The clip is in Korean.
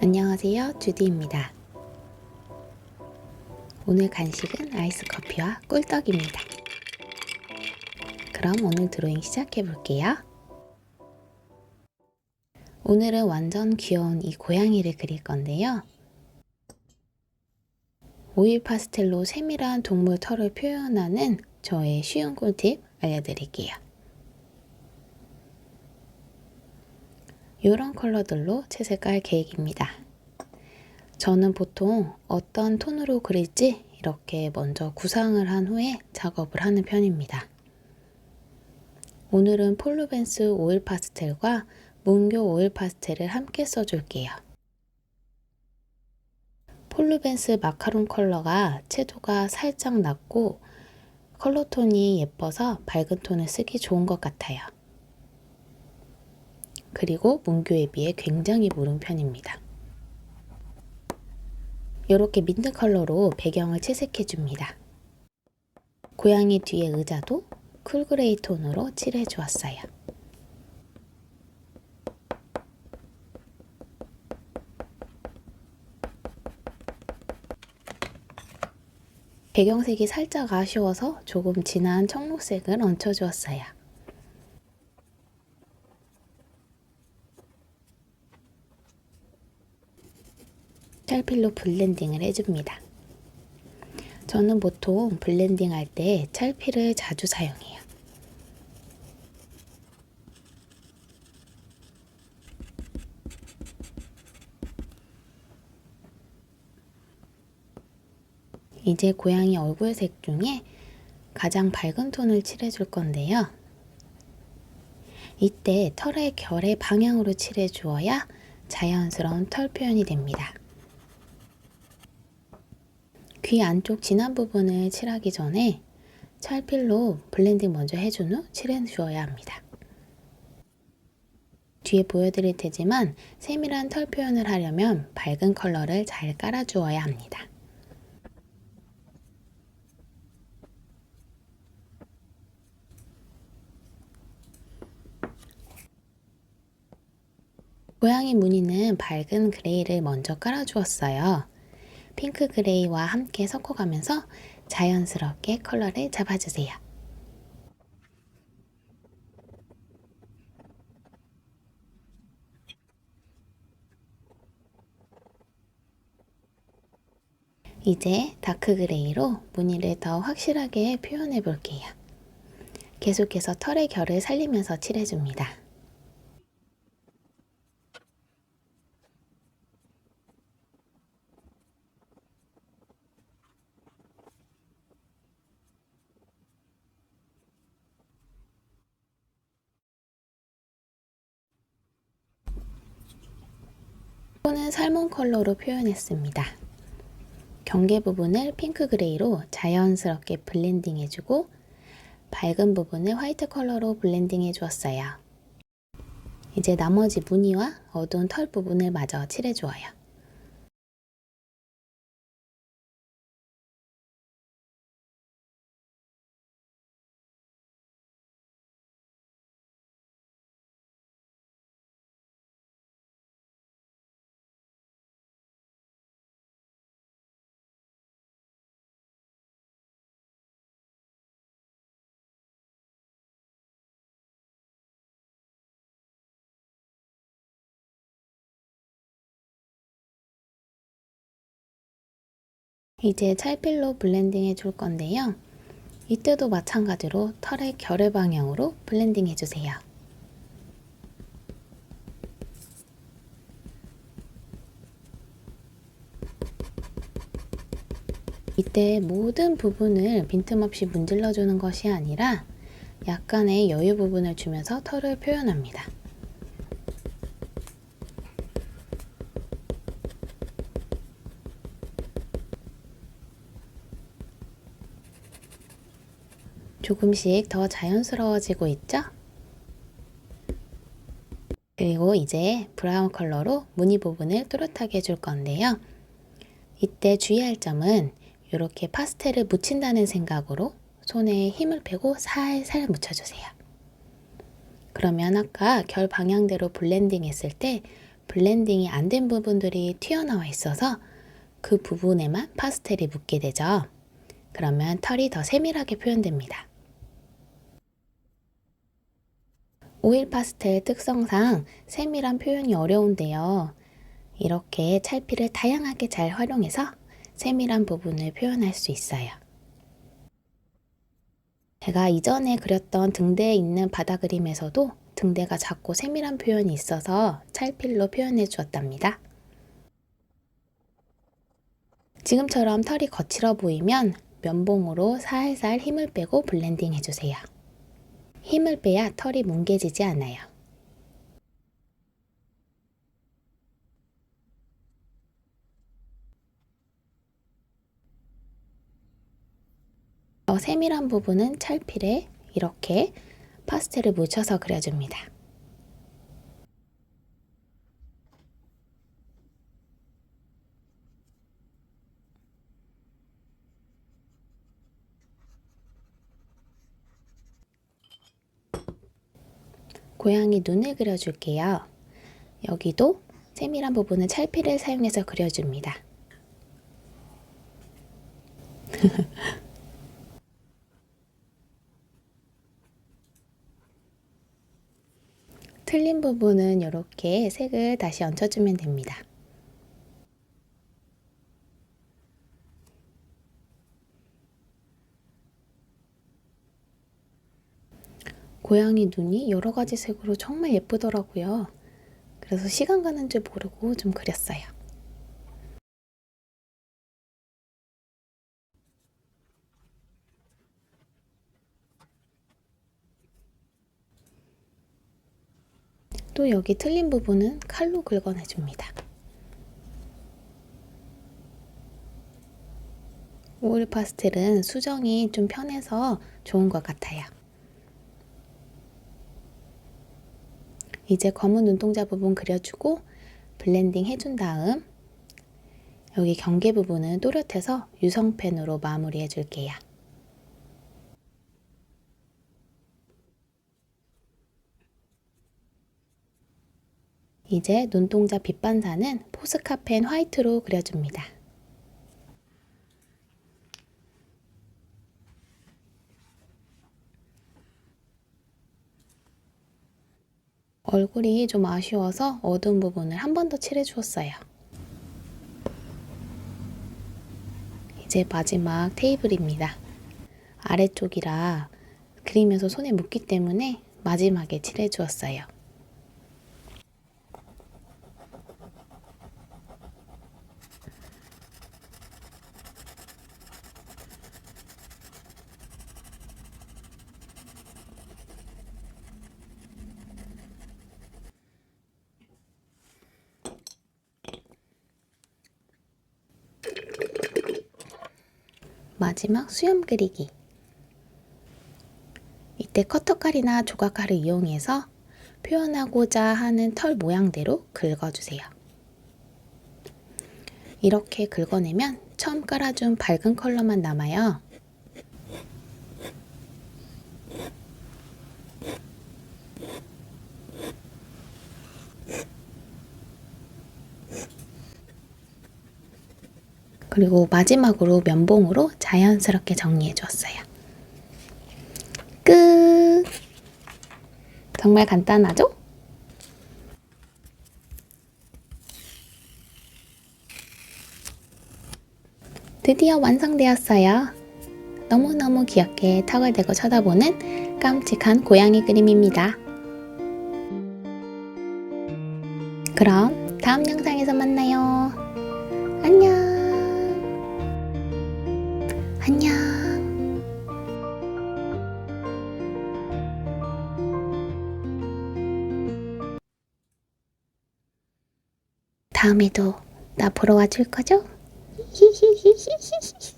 안녕하세요. 주디입니다. 오늘 간식은 아이스 커피와 꿀떡입니다. 그럼 오늘 드로잉 시작해 볼게요. 오늘은 완전 귀여운 이 고양이를 그릴 건데요. 오일 파스텔로 세밀한 동물 털을 표현하는 저의 쉬운 꿀팁 알려드릴게요. 이런 컬러들로 채색 깔 계획입니다. 저는 보통 어떤 톤으로 그릴지 이렇게 먼저 구상을 한 후에 작업을 하는 편입니다. 오늘은 폴루벤스 오일 파스텔과 문교 오일 파스텔을 함께 써줄게요. 폴루벤스 마카롱 컬러가 채도가 살짝 낮고 컬러톤이 예뻐서 밝은 톤을 쓰기 좋은 것 같아요. 그리고 문교에 비해 굉장히 무른 편입니다. 이렇게 민트 컬러로 배경을 채색해 줍니다. 고양이 뒤에 의자도 쿨그레이 톤으로 칠해 주었어요. 배경색이 살짝 아쉬워서 조금 진한 청록색을 얹혀 주었어요. 찰필로 블렌딩을 해줍니다. 저는 보통 블렌딩 할 때 찰필을 자주 사용해요. 이제 고양이 얼굴색 중에 가장 밝은 톤을 칠해줄 건데요. 이때 털의 결의 방향으로 칠해 주어야 자연스러운 털 표현이 됩니다. 귀 안쪽 진한 부분을 칠하기 전에 찰필로 블렌딩 먼저 해준 후 칠해 주어야 합니다. 뒤에 보여드릴 테지만 세밀한 털 표현을 하려면 밝은 컬러를 잘 깔아주어야 합니다. 고양이 무늬는 밝은 그레이를 먼저 깔아주었어요. 핑크 그레이와 함께 섞어가면서 자연스럽게 컬러를 잡아주세요. 이제 다크 그레이로 무늬를 더 확실하게 표현해 볼게요. 계속해서 털의 결을 살리면서 칠해줍니다. 코는 살몬 컬러로 표현했습니다. 경계 부분을 핑크 그레이로 자연스럽게 블렌딩 해주고 밝은 부분을 화이트 컬러로 블렌딩 해주었어요. 이제 나머지 무늬와 어두운 털 부분을 마저 칠해주어요. 이제 찰필로 블렌딩 해줄 건데요. 이때도 마찬가지로 털의 결의 방향으로 블렌딩 해주세요. 이때 모든 부분을 빈틈없이 문질러주는 것이 아니라 약간의 여유 부분을 주면서 털을 표현합니다. 조금씩 더 자연스러워지고 있죠? 그리고 이제 브라운 컬러로 무늬 부분을 또렷하게 해줄 건데요. 이때 주의할 점은 이렇게 파스텔을 묻힌다는 생각으로 손에 힘을 빼고 살살 묻혀주세요. 그러면 아까 결 방향대로 블렌딩 했을 때 블렌딩이 안 된 부분들이 튀어나와 있어서 그 부분에만 파스텔이 묻게 되죠. 그러면 털이 더 세밀하게 표현됩니다. 오일 파스텔 특성상 세밀한 표현이 어려운데요. 이렇게 찰피를 다양하게 잘 활용해서 세밀한 부분을 표현할 수 있어요. 제가 이전에 그렸던 등대에 있는 바다 그림에서도 등대가 작고 세밀한 표현이 있어서 찰필로 표현해 주었답니다. 지금처럼 털이 거칠어 보이면 면봉으로 살살 힘을 빼고 블렌딩 해주세요. 힘을 빼야 털이 뭉개지지 않아요. 더 세밀한 부분은 찰필에 이렇게 파스텔을 묻혀서 그려줍니다. 고양이 눈을 그려줄게요. 여기도 세밀한 부분은 찰필을 사용해서 그려줍니다. 틀린 부분은 이렇게 색을 다시 얹혀주면 됩니다. 고양이 눈이 여러 가지 색으로 정말 예쁘더라고요. 그래서 시간 가는 줄 모르고 좀 그렸어요. 또 여기 틀린 부분은 칼로 긁어내줍니다. 오일 파스텔은 수정이 좀 편해서 좋은 것 같아요. 이제 검은 눈동자 부분 그려주고 블렌딩 해준 다음 여기 경계 부분은 또렷해서 유성펜으로 마무리 해 줄게요. 이제 눈동자 빛반사는 포스카펜 화이트로 그려줍니다. 얼굴이 좀 아쉬워서 어두운 부분을 한 번 더 칠해 주었어요. 이제 마지막 테이블입니다. 아래쪽이라 그리면서 손에 묻기 때문에 마지막에 칠해 주었어요. 마지막 수염 그리기. 이때 커터칼이나 조각칼을 이용해서 표현하고자 하는 털 모양대로 긁어주세요. 이렇게 긁어내면 처음 깔아준 밝은 컬러만 남아요. 그리고 마지막으로 면봉으로 자연스럽게 정리해 주었어요. 끝! 정말 간단하죠? 드디어 완성되었어요. 너무너무 귀엽게 턱을 대고 쳐다보는 깜찍한 고양이 그림입니다. 그럼 안녕. 다음에도 나 보러 와줄 거죠? 히히히히히히.